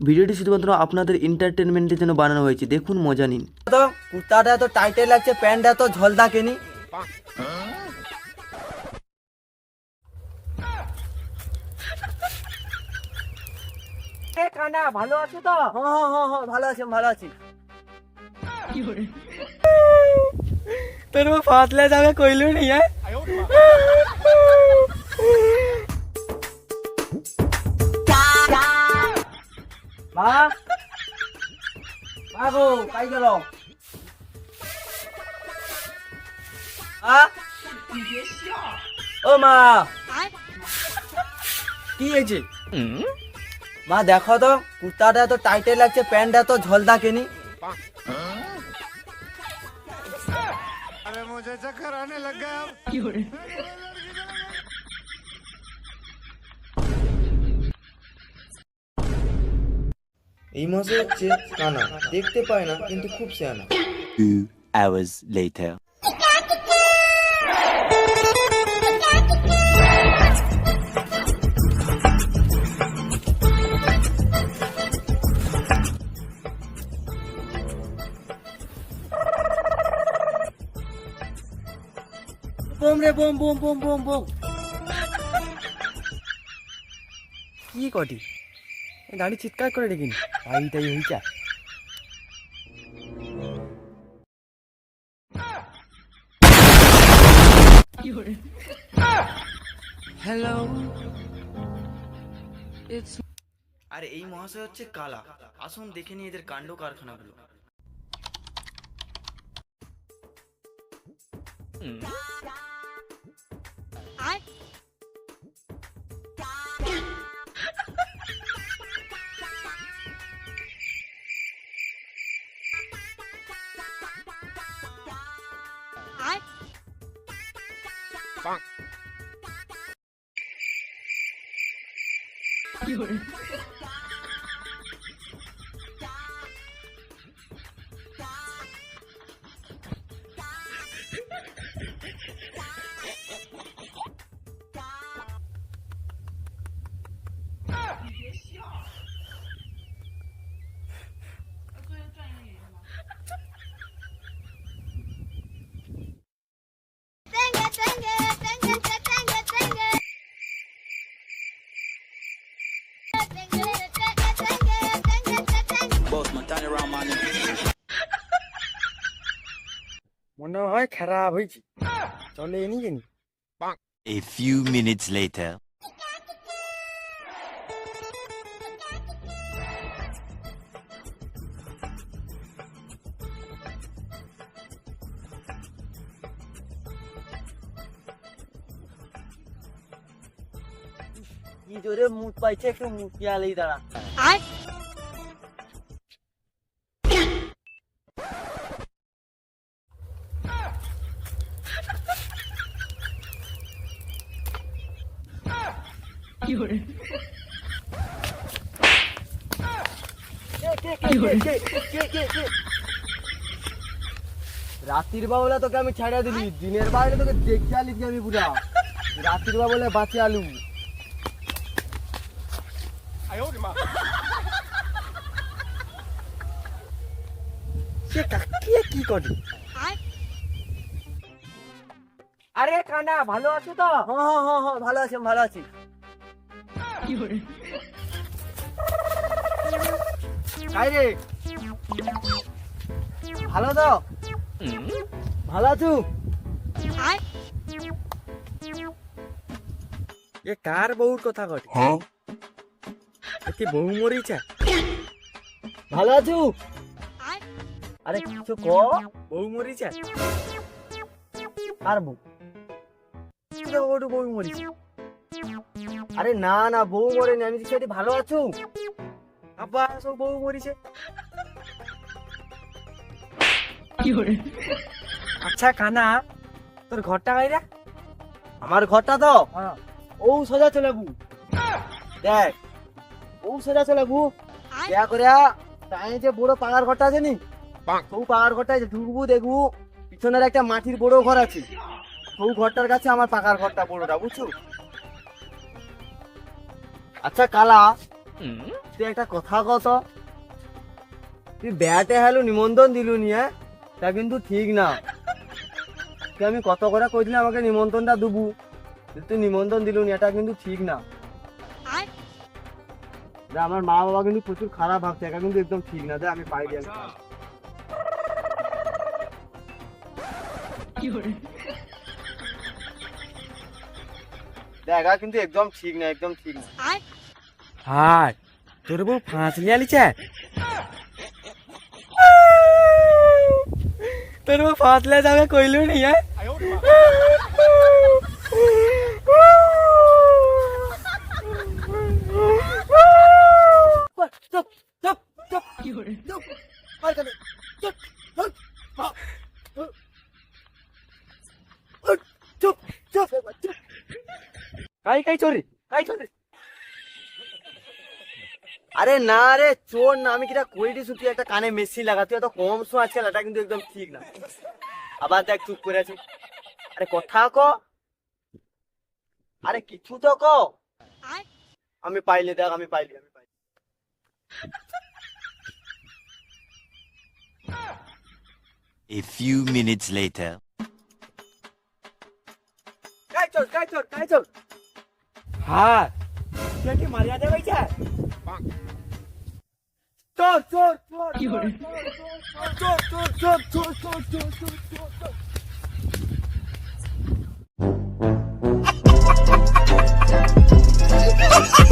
ভিডিওটি শুধুমাত্র আপনাদের এন্টারটেনমেন্টের জন্য বানানো হয়েছে। দেখুন মজা নিন। তো কুর্তাটা এত টাইটে লাগছে প্যান্টটা তো ঝলদা কেনি কানা ভালো আছো তো? হ্যাঁ হ্যাঁ হ্যাঁ ভালো আছি ভালো আছি। তোর ফাতলে যাবে কইলো নি হ্যাঁ? হ্যাঁ আগো ও মা। কি হয়েছে? মা দেখো তো কুর্তাটা তো টাইটে লাগছে প্যান্টটা তো ঝলদা কেনি। আরে মুঝে চক্কর আনে কি এই মাসে হচ্ছে কানা দেখতে পায় না কিন্তু খুব সেয়ানা Two hours later. বোম রে বোম বোম বোম বোম বোম কি কটি? গাড়ি চিৎকার করে রেখেনি তাই তাই হইছা হ্যালো আর এই মহাশয় হচ্ছে কালা। আসুন দেখে নিই এদের কাণ্ড কারখানাগুলো। 有 人 মনে হয় খারাপ হয়েছে চলে এনি জানি A few minutes later. কি জোরে মুখ পাইছে একটু মুখ পিয়ালেই দাঁড়া রাত্রির বাবলা তোকে আমি ছাড়া দিলি দিনের বাইরে তোকে দেখে আলি আমি পুরা রাত্রির বাবলা বাঁচে আলু। সে কাকিয়ে কি করে? আরে কানা ভালো আছো তো? হ্যাঁ হ্যাঁ হ্যাঁ ভালো আছি ভালো আছি। রে ভালো তো ভালো আছো? এ কার বউর কথা ঘটে এতে বউ মরিছে ভালো আছো? আরে কিছু ক? বউ মরিছে কার বউ? বউ মরিছে আরে না না বউ মরেনি আমি সেটি ভালো আছো? আবার সব বউ মরিছে। আচ্ছা কানা তোর ঘরটা গাইরা আমার ঘরটা তো? ও সোজা চলে গু দেখ ও সোজা চলে গু দেয়া করে তাই যে বড় পাড়ার ঘরটা আছে নি? সৌ পাড়ার ঘরটা ঢুকবু দেখবু পিছনের একটা মাটির বড় ঘর আছে। সৌ ঘরটার কাছে আমার পাকার ঘরটা বড়টা বুঝছ? আচ্ছা কালা তুই একটা কথা কত তুই ব্যাটে হ্যালো নিমন্ত্রণ দিলু নিয়ে তা কিন্তু ঠিক না। তুই আমি কত করে কইছিলি আমাকে নিমন্ত্রণটা দেবু। তুই নিমন্ত্রণ দিলু নি এটা কিন্তু ঠিক না। আমার মা বাবা কিন্তু প্রচুর খারাপ ভাবছে এটা কিন্তু একদম ঠিক না। দে আমি পাইনি আমি দেখ এটা কিন্তু একদম ঠিক না একদম ঠিক না হাই তোর বউ ফাঁস নিয়ে আলিছে তোর বউ ফাঁস লিয়ে যাবে কইলো নি হ্যাঁ চুপ চুপ চুপ চুপ আর কানে চুপ চুপ চুপ চুপ চুপ কাই কাই চোরি কাই চোরি আরে না রে চোর না আমি কিটা কই দিছু তুই একটা কানে মেশিন লাগা তুই এত কম শো আজকাল এটা কিন্তু একদম ঠিক না। আবার দেখ চুপ করে আছিস আরে কথা ক। আরে কিছু তো ক। আমি পাইলে দেখ আমি পাইলি আমি পাইলি। A few minutes later. চোর কাই চোর। তুই কি মারিয়া দে ভাইছে চোর চোর চোর চোর চোর Ha ha ha ha!